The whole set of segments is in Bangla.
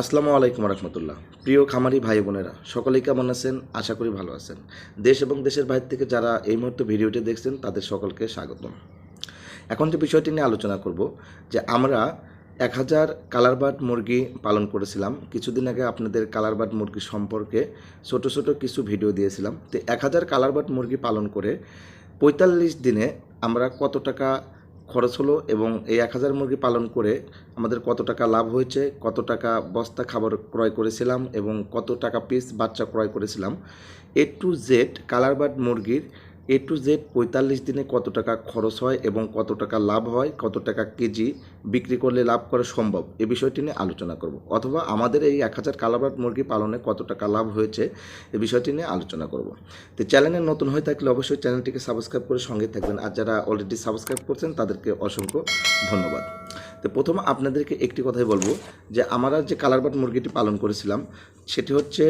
আসসালামু আলাইকুম রহমতুল্লাহ। প্রিয় খামারি ভাই বোনেরা, সকলেই কেমন আছেন? আশা করি ভালো আছেন। দেশ এবং দেশের বাইরে থেকে যারা এই মুহূর্তে ভিডিওটি দেখছেন, তাদের সকলকে স্বাগতম। এখন যে বিষয়টি নিয়ে আলোচনা করব, যে আমরা এক হাজার কালারবার্ড মুরগি পালন করেছিলাম। কিছুদিন আগে আপনাদের কালারবার্ড মুরগি সম্পর্কে ছোট ছোট কিছু ভিডিও দিয়েছিলাম। তো এক হাজার কালারবার্ড মুরগি পালন করে পঁয়তাল্লিশ দিনে আমরা কত টাকা খরচ হলো এবং এই এক হাজার মুরগি পালন করে আমাদের কত টাকা লাভ হয়েছে, কত টাকা বস্তা খাবার ক্রয় করেছিলাম এবং কত টাকা পিস বাচ্চা ক্রয় করেছিলাম। এ টু জেড কালারবার্ড মুরগির এ টু জেড পঁয়তাল্লিশ দিনে কত টাকা খরচ হয় এবং কত টাকা লাভ হয়, কত টাকা কেজি বিক্রি করলে লাভ করা সম্ভব? এ বিষয়টি নিয়ে আলোচনা করব। অথবা আমাদের এই এক হাজার কালারবার্ড মুরগি পালনে কত টাকা লাভ হয়েছে, এ বিষয়টি নিয়ে আলোচনা করব। তো চ্যানেলে নতুন হয়ে থাকলে অবশ্যই চ্যানেলটিকে সাবস্ক্রাইব করে সঙ্গে থাকবেন। আর যারা অলরেডি সাবস্ক্রাইব করছেন, তাদেরকে অসংখ্য ধন্যবাদ। তো প্রথম আপনাদেরকে একটি কথাই বলব, যে আমরা যে কালারবাট মুরগিটি পালন করেছিলাম, সেটি হচ্ছে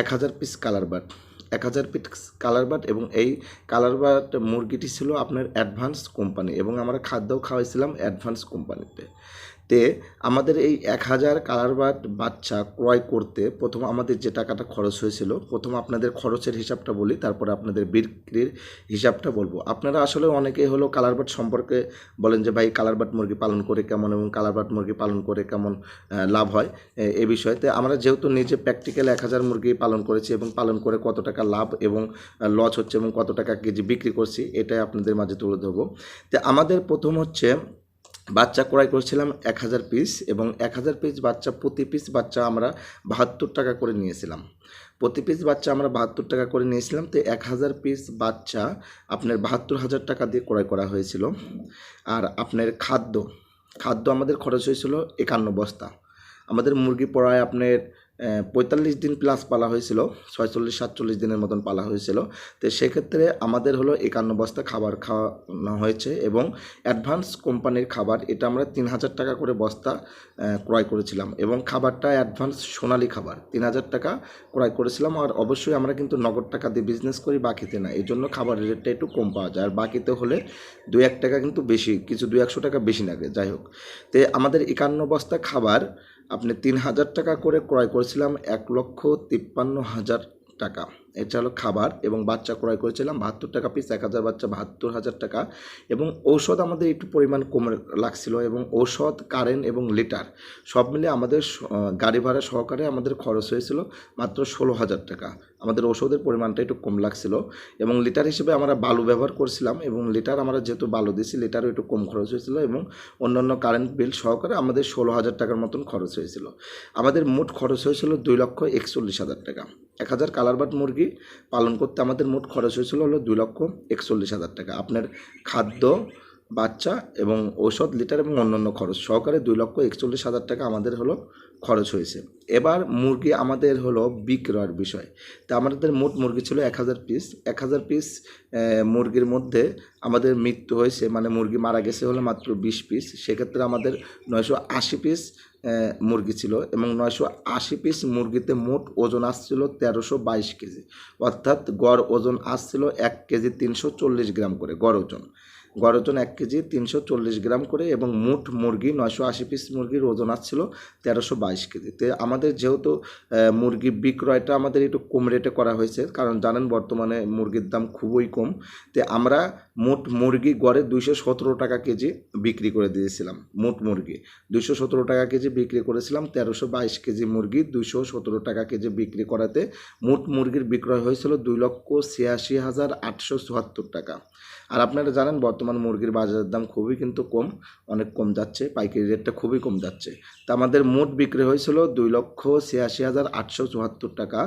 এক হাজার পিস কালারবাট এক হাজার পিট কালার বাট এবং এই কালার বাট মুরগিটি ছিল আপনার অ্যাডভান্স কোম্পানি এবং আমরা খাদ্যও খাওয়াইছিলাম অ্যাডভান্স কোম্পানিতে তে আমাদের এই এক হাজার কালারবাট বাচ্চা ক্রয় করতে প্রথম আমাদের যে টাকাটা খরচ হয়েছিল, প্রথম আপনাদের খরচের হিসাবটা বলি, তারপরে আপনাদের বিক্রির হিসাবটা বলব। আপনারা আসলে অনেকেই হলো কালারবাট সম্পর্কে বলেন যে, ভাই কালারবাট মুরগি পালন করে কেমন এবং কালারবাট মুরগি পালন করে কেমন লাভ হয়? এ- বিষয়তে আমরা যেহেতু নিজে প্র্যাকটিক্যাল এক হাজার মুরগি পালন করেছি এবং পালন করে কত টাকা লাভ এবং লস হচ্ছে এবং কত টাকা কেজি বিক্রি করছি, এটাই আপনাদের মাঝে তুলে ধরবো। তো আমাদের প্রথম হচ্ছে বাচ্চা ক্রয় করেছিলাম এক হাজার পিস এবং এক হাজার পিস বাচ্চা, প্রতি পিস বাচ্চা আমরা বাহাত্তর টাকা করে নিয়েছিলাম। প্রতি পিস বাচ্চা আমরা বাহাত্তর টাকা করে নিয়েছিলাম, তো এক হাজার পিস বাচ্চা আপনার বাহাত্তর হাজার টাকা দিয়ে ক্রয় করা হয়েছিল। আর আপনার খাদ্য খাদ্য আমাদের খরচ হয়েছিল একান্ন বস্তা। আমাদের মুরগি পড়ায় আপনার পঁয়তাল্লিশ দিন প্লাস পালা হয়েছিল, ছয়চল্লিশ, সাতচল্লিশ দিনের মতন পালা হয়েছিল। তো সেক্ষেত্রে আমাদের হলো একান্ন বস্তা খাবার খাওয়ানো হয়েছে এবং অ্যাডভান্স কোম্পানির খাবার, এটা আমরা তিন হাজার টাকা করে বস্তা ক্রয় করেছিলাম এবং খাবারটা অ্যাডভান্স সোনালি খাবার, তিন হাজার টাকা ক্রয় করেছিলাম। আর অবশ্যই আমরা কিন্তু নগদ টাকা দিয়ে বিজনেস করি, বাকিতে না। এই জন্য খাবারের রেটটা একটু কম পাওয়া যায়। আর বাকিতে হলে দু এক টাকা কিন্তু বেশি, কিছু দু একশো টাকা বেশি লাগে। যাই হোক, তো আমাদের একান্ন বস্তা খাবার আপনি তিন হাজার টাকা করে ক্রয় করেছিলাম এক লক্ষ তিপ্পান্ন হাজার টাকা। এটা হলো খাবার এবং বাচ্চা ক্রয় করেছিলাম বাহাত্তর টাকা পিস এক হাজার বাচ্চা বাহাত্তর হাজার টাকা এবং ঔষধ আমাদের একটু পরিমাণ কম লাগছিল এবং ঔষধ, কারেন্ট এবং লিটার সব মিলে আমাদের গাড়ি ভাড়া সহকারে আমাদের খরচ হয়েছিল মাত্র ষোলো হাজার টাকা। আমাদের ওষুধের পরিমাণটা একটু কম লাগছিল এবং লিটার হিসেবে আমরা বালু ব্যবহার করছিলাম এবং লিটার আমরা যেহেতু বালু দিয়েছি, লিটারও একটু কম খরচ হয়েছিল এবং অন্যান্য কারেন্ট বিল সহকারে আমাদের ষোলো হাজার টাকার মতন খরচ হয়েছিল। আমাদের মোট খরচ হয়েছিল দুই লক্ষ একচল্লিশ হাজার টাকা। এক হাজার কালারবাট মুরগি পালন করতে আমাদের মোট খরচ হয়েছিল হলো দুই লক্ষ একচল্লিশ হাজার টাকা। আপনার খাদ্য বাচ্চা এবং ঔষধ, লিটার এবং অন্যান্য খরচ। সহকারে দুই লক্ষ একচল্লিশ হাজার টাকা আমাদের হলো খরচ হয়েছে। এবার মুরগি আমাদের হলো বিক্রয়ের বিষয়। তা আমাদের মোট মুরগি ছিল এক হাজার পিস এক হাজার পিস মুরগির মধ্যে আমাদের মৃত্যু হয়েছে মানে মুরগি মারা গেছে হলো মাত্র বিশ পিস সেক্ষেত্রে আমাদের নয়শো আশি পিস মুরগি ছিল এবং নয়শো আশি পিস মুরগিতে মোট ওজন আসছিল তেরোশো বাইশ কেজি। অর্থাৎ গড় ওজন আসছিল এক কেজি তিনশো চল্লিশ গ্রাম করে, গড় ওজন। গড় এক কেজি, তিনশো চল্লিশ গ্রাম করে এবং মোট মুরগি নয়শো আশি পিস মুরগির ওজন আসছিল তেরোশো বাইশ কেজি। তো আমাদের যেহেতু মুরগি বিক্রয়টা আমাদের একটু কম রেটে করা হয়েছে, কারণ জানেন বর্তমানে মুরগির দাম খুবই কম। তো আমরা মোট মুরগি গড়ে দুইশো সতেরো টাকা কেজি বিক্রি করে দিয়েছিলাম মোট মুরগি। দুইশো সতেরো টাকা কেজি বিক্রি করেছিলাম, তেরোশো বাইশ কেজি মুরগি দুইশো সতেরো টাকা কেজি বিক্রি করাতে। মোট মুরগির বিক্রয় হয়েছিল দুই লক্ষ ছিয়াশি হাজার আটশো চুয়াত্তর টাকা। আর আপনারা জানেন, বর্তমান মুরগির বাজারের দাম খুবই কিন্তু কম, অনেক কম যাচ্ছে, পাইকারি রেটটা খুবই কম যাচ্ছে। তা আমাদের মোট বিক্রি হয়েছিল দুই লক্ষ ছিয়াশি হাজার আটশো চুয়াত্তর টাকা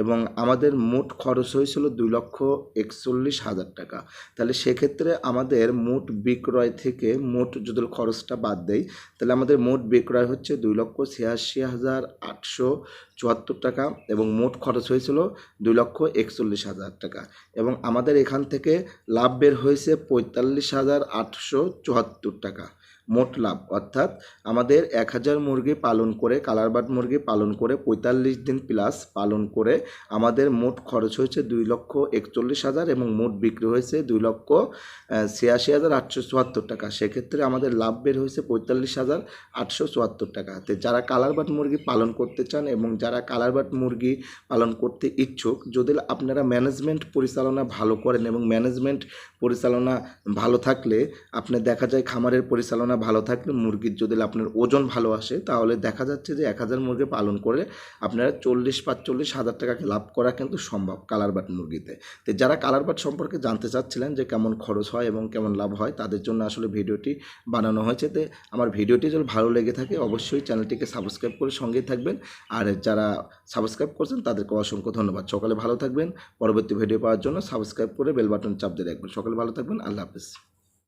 এবং আমাদের মোট খরচ হয়েছিল দুই লক্ষ একচল্লিশ হাজার টাকা। তাহলে সেক্ষেত্রে আমাদের মোট বিক্রয় থেকে মোট যদি খরচটা বাদ দেয় তাহলে আমাদের মোট বিক্রয় হচ্ছে দুই লক্ষ ছিয়াশি হাজার আটশো চুয়াত্তর টাকা এবং মোট খরচ হয়েছিল দুই লক্ষ একচল্লিশ হাজার টাকা এবং আমাদের এখান থেকে লাভ বের হয়েছে পঁয়তাল্লিশ হাজার আটশো চুয়াত্তর টাকা। মোট লাভ। অর্থাৎ আমাদের এক হাজার মুরগি পালন করে কালারবাট মুরগি পালন করে, পঁয়তাল্লিশ দিন প্লাস পালন করে আমাদের মোট খরচ হয়েছে দুই লক্ষ একচল্লিশ হাজার এবং মোট বিক্রি হয়েছে দুই লক্ষ ছিয়াশি হাজার আটশো চুয়াত্তর টাকা। সেক্ষেত্রে আমাদের লাভ বের হয়েছে পঁয়তাল্লিশ হাজার আটশো চুয়াত্তর টাকা। তো যারা কালারবাট মুরগি পালন করতে চান এবং যারা কালারবাট মুরগি পালন করতে ইচ্ছুক, যদি আপনারা ম্যানেজমেন্ট পরিচালনা ভালো করেন এবং ম্যানেজমেন্ট পরিচালনা ভালো থাকলে, আপনি দেখা যায় খামারের পরিচালনা ভালো থাকলে মুরগির যদি আপনার ওজন ভালো আসে, তাহলে দেখা যাচ্ছে যে এক হাজার মুরগি পালন করে আপনারা চল্লিশ, পাঁচচল্লিশ হাজার টাকাকে লাভ করা কিন্তু সম্ভব কালারবাট মুরগিতে। তো যারা কালারবাট সম্পর্কে জানতে চাচ্ছিলেন যে কেমন খরচ হয় এবং কেমন লাভ হয়, তাদের জন্য আসলে ভিডিওটি বানানো হয়েছে। তো আমার ভিডিওটি যদি ভালো লেগে থাকে, অবশ্যই চ্যানেলটিকে সাবস্ক্রাইব করে সঙ্গেই থাকবেন। আর যারা সাবস্ক্রাইব করছেন, তাদেরকে অসংখ্য ধন্যবাদ। সকালে ভালো থাকবেন। পরবর্তী ভিডিও পাওয়ার জন্য সাবস্ক্রাইব করে বেল বাটন চাপ দিয়ে রাখবেন। সকালে ভালো থাকবেন। আল্লাহ হাফিজ।